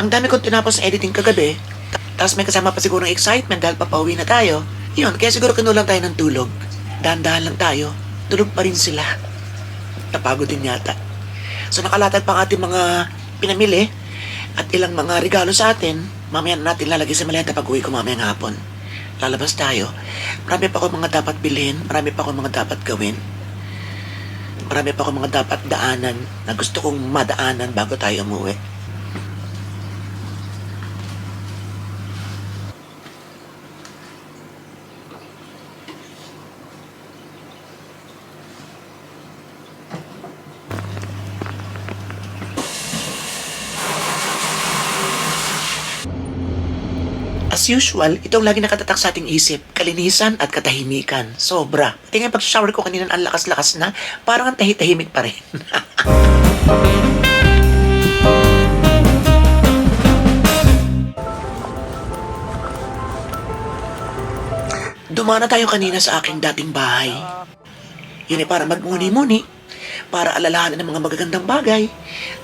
Ang dami kong tinapos sa editing kagabi. Ta- Tapos may kasama pa siguro ng excitement dahil papauwi na tayo. Yun, kaya siguro kinulang tayo ng tulog. Dahan-dahan lang tayo. Tulog pa rin sila. Napagod din yata. So nakalatag pa ang ating mga pinamili at ilang mga regalo sa atin. Mamaya na natin lalagay sa maleta pag uwi ko mamayang hapon. Lalabas tayo. Marami pa ako mga dapat bilhin. Marami pa ako mga dapat gawin. Marami pa ako mga dapat daanan na gusto kong madaanan bago tayo umuwi. As usual, itong lagi nakatatak sa ating isip, kalinisan at katahimikan. Sobra. Tingnan pag shower ko kanina ang lakas-lakas na, parang ang tahi-tahimik pa rin. Dumana tayo kanina sa aking dating bahay. Yun ay para magmuni-muni, para alalahanin ng mga magagandang bagay,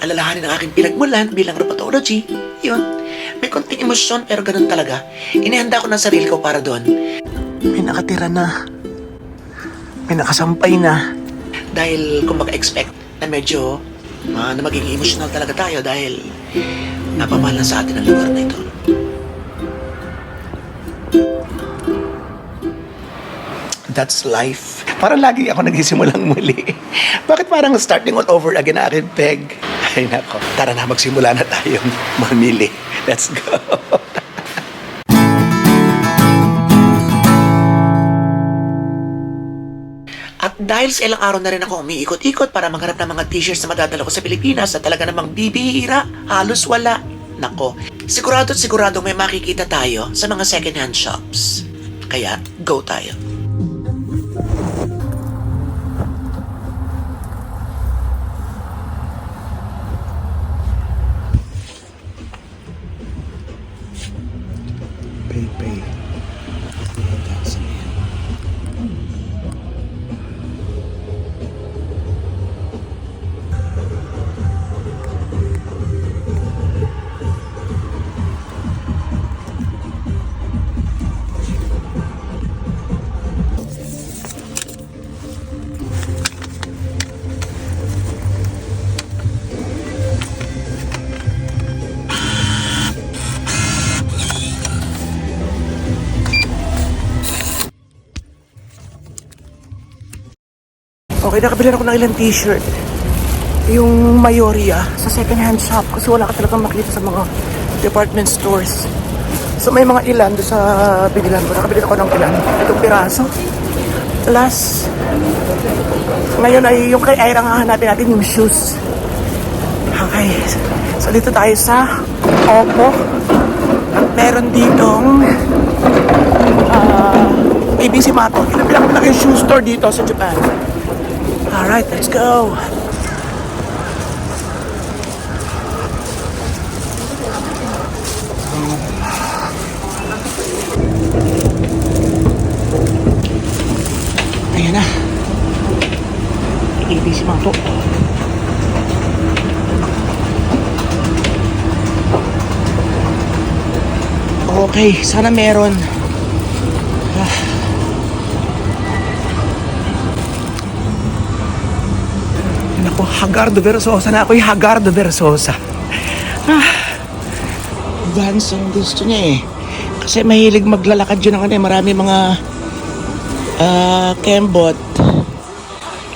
alalahanin ang aking pinagmulan bilang rheumatology. Yun, may konting emosyon pero ganun talaga. Inihanda ko ng sarili ko para doon. May nakatira na. May nakasampay na. Dahil kung baka-expect na medyo ah, na magiging emotional talaga tayo dahil napamahal na sa atin ang lugar na ito. That's life. Parang lagi ako nagsimulang muli. Bakit parang starting all over again na akin peg? Ay nako, tara na magsimula na tayong mamili. Let's go. At dahil sa ilang araw na rin ako umiikot-ikot para maghanap ng mga t-shirts na madadala ko sa Pilipinas na talaga namang bibihira, halos wala. Nako, sigurado sigurado may makikita tayo sa mga second-hand shops. Kaya, go tayo. Okay, nakabili ako ng ilang t-shirt. Yung Mayoria sa second-hand shop kasi wala ka talagang makita sa mga department stores. So may mga ilan doon sa binilan ko. Nakabili ako ng ilan. Itong piraso. Plus, ngayon ay yung kay Ira nga hanapin natin yung shoes. Okay. So dito tayo sa Oppo. Meron ditong ah, ABC Mato. Ilang pinakamalaki yung shoe store dito sa Japan. Alright, let's go. Ayan na. ABC mga po. Okay, sana meron. Hagardo Versosa na ako yung Hagardo Versosa. Ah, Vans ang gusto niya eh. Kasi mahilig maglalakad yun ng ano eh. Marami mga ah kembot.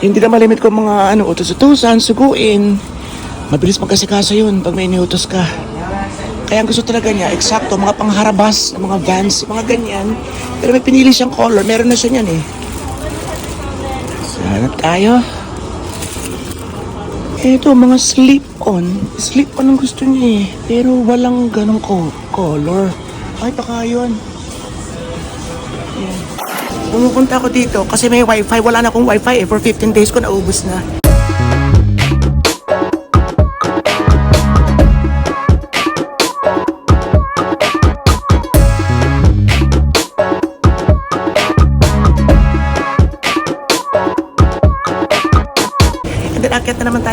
Hindi na malimit ko mga ano, utos-utusan, suguin. Mabilis magkasikaso yun pag may iniutos ka. Kaya ang gusto talaga niya, eksakto, mga pangharabas, mga vans, mga ganyan. Pero may pinili siyang color, meron na siya niyan eh. Sana tayo. Eto, mga slip-on. Slip-on ang gusto niya eh. Pero walang ganong ko color. Ay, baka yun. Pumupunta ako dito kasi may wifi. Wala na akong wifi eh. For 15 days ko naubos na.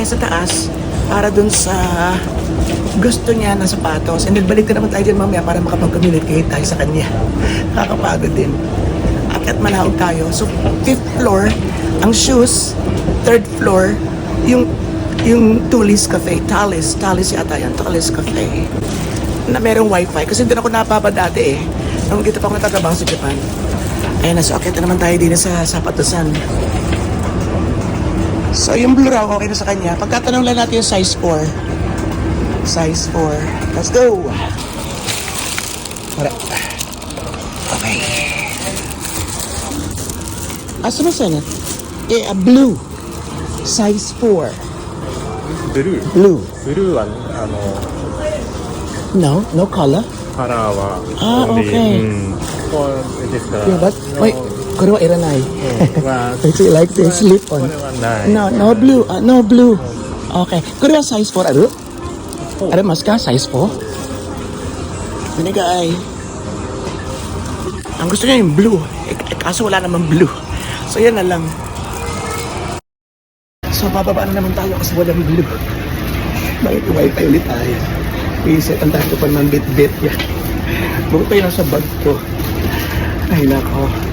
Tayo sa taas. para dun sa gusto niya ng sapatos. And then balik na naman tayo dyan mamaya para makapag-communicate tayo sa kanya. Nakakapagod din. Akyat manahog tayo. So, fifth floor, ang shoes. Third floor, yung yung Tulis Cafe. Talis. Talis yata yan. Talis Cafe. Na merong wifi. Kasi doon ako napapa dati eh. Nung dito pa ako natatrabaho sa Japan. Ayan, nasa akyat na naman tayo din sa sapatusan. So, yung blue raw, okay na sa kanya. Pagkatanong lang natin yung size 4. Size 4. Let's go! Para. Okay. Asa na sana? Eh, uh, blue. Size 4. Blue? Blue. Blue は、あの、No, no No color? Para カラーは、ah, only, okay. Hmm. うん、こうですから。Yeah, but, wait, Kuro iranay. Wow. Eh. It's like they sleep on. No, no blue. Uh, no blue. Okay. Kuro size 4 aro? Aro mas ka size 4? Biniga ano ay. Ang gusto niya yung blue. Eh, eh kaso wala naman blue. So yan na lang. So bababaan naman tayo kasi wala walang blue. Bakit wifi ulit tayo? Iset ang tayo pa ng bit-bit yan. Buto yun sa bag ko. Ay nako.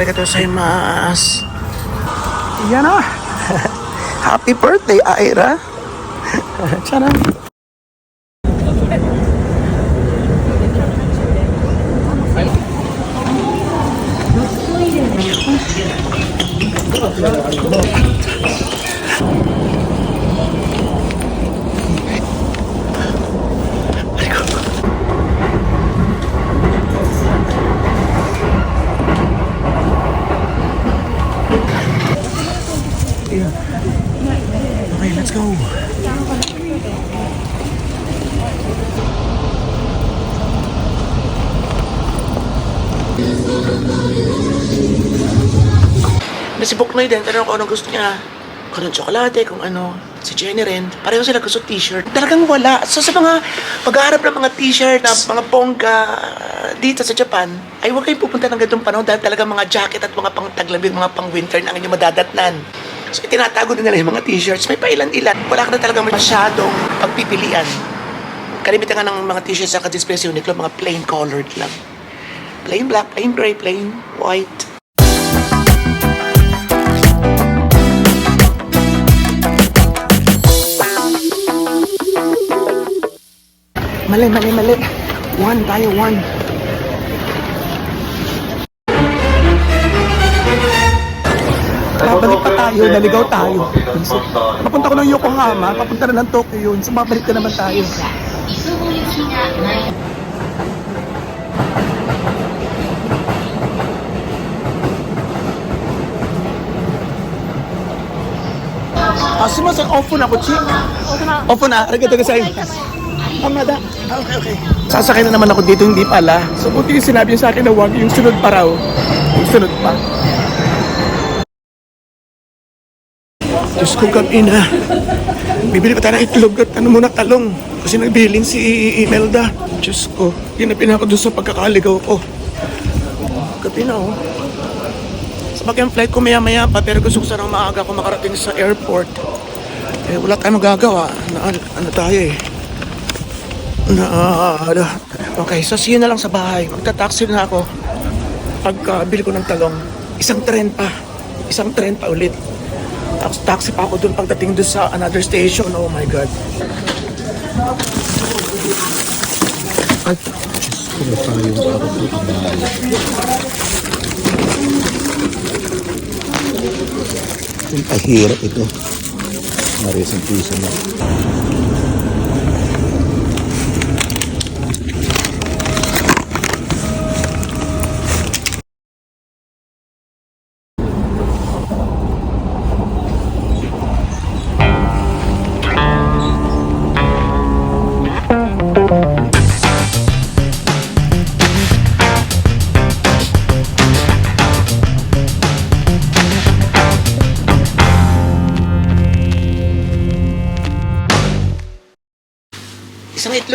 Arigatou gozaimasu. Yan na. Happy birthday, Aira. Tiyanan. Okay, Buknoy din, tanong ko anong gusto niya. Kung anong tsokolate, kung ano. Si Jenny rin. Pareho sila gusto t-shirt. Talagang wala. So sa mga paghaharap ng mga t-shirt na mga bongga uh, dito sa Japan, ay huwag kayong pupunta ng ganitong panahon dahil talagang mga jacket at mga pang taglamig, mga pang winter na ang inyong madadatnan. So itinatago din nila yung mga t-shirts. May pailan-ilan. Wala ka na talagang masyadong pagpipilian. Kalimitan nga ng mga t-shirts sa kadisplay sa mga plain colored lang. Plain black, plain gray, plain white. Mali, mali, mali. One tayo, one. Babalik pa tayo, naligaw tayo. Papunta ko ng Yokohama, papunta na ng Tokyo yun. So babalik na naman tayo. Ah, sumasan, off na ako, Ching. Off na, arigato gozaimasu. Amada. Okay, okay. Sasakay na naman ako dito, hindi pala. So, buti yung sinabi niya sa akin na wag yung sunod pa raw. Yung sunod pa. Diyos ko, gabi na. Bibili pa tayo ng itlog at ano muna talong. Kasi nagbilin si Imelda. Diyos ko, ginapin ako doon sa pagkakaligaw ko. Gabi na, oh. Sabagay ang flight ko maya-maya pa, pero gusto ko sanang maaga ako makarating sa airport. Eh, wala tayong magagawa. Na, ano tayo eh. Na, ano. Okay, so see you na lang sa bahay. Magta-taxi na ako. Pagka bili ko ng talong, isang tren pa. Isang tren pa ulit. Tapos taxi pa ako dun pagdating dun sa another station. Oh my God. Ay, Pahirap ito. Maris ang piso na.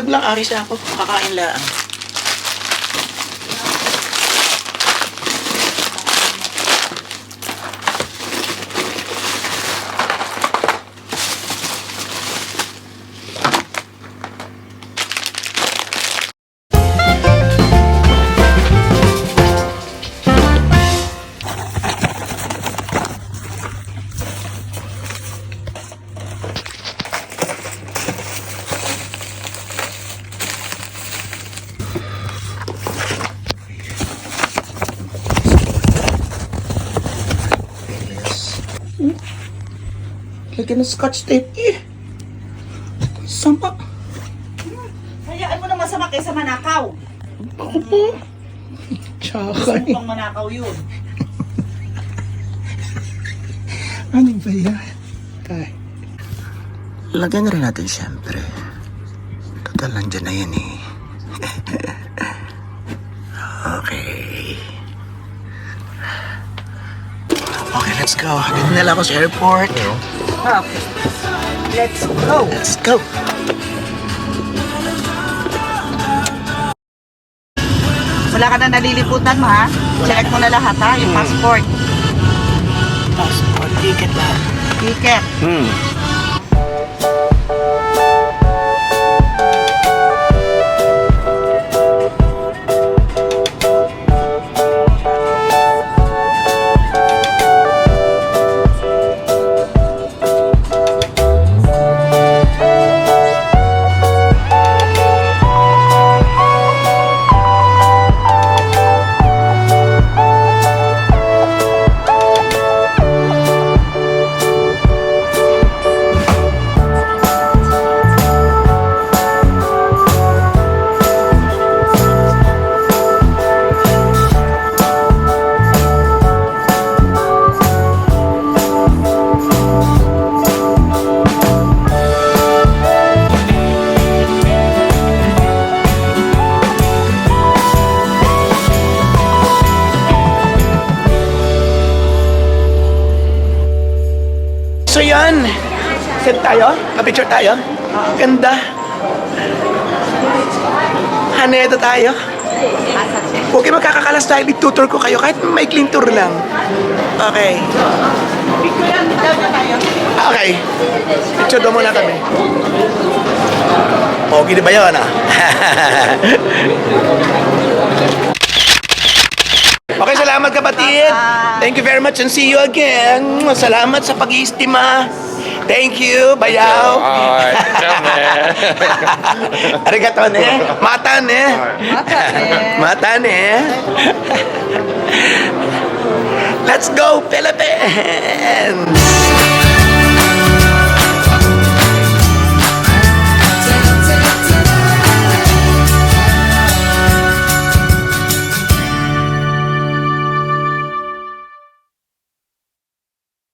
Lang, aris ako. Kakain lang. Lagyan ng scotch tape eh. Sama. Hayaan mo na masama kaysa manakaw. Ako po. Tsaka eh. Pang manakaw yun. Ano ba yan? Tay. Lagyan na rin natin siyempre. Total, nandyan na yan eh. let's go. Dito na lang ako sa airport. Okay. Let's go. Let's go. Wala ka na naliliputan mo ha? Check mo na lahat ha? Yung passport, Passport, ticket lang. ticket. Hmm. Set tayo? Pa-picture tayo? Ganda. Haneto tayo. Okay, magkakakalas tayo. Itutur ko kayo. Kahit maikling tour lang. Okay. Na tayo. Okay. Picture daw muna kami. Okay, di ba yun, ah? okay, salamat kapatid. Thank you very much and see you again. Salamat sa pag-iistima. Thank you, bayaw. Alright, Arigato ne. Mata ne. Mata ne. Mata ne. Let's go, Philippines!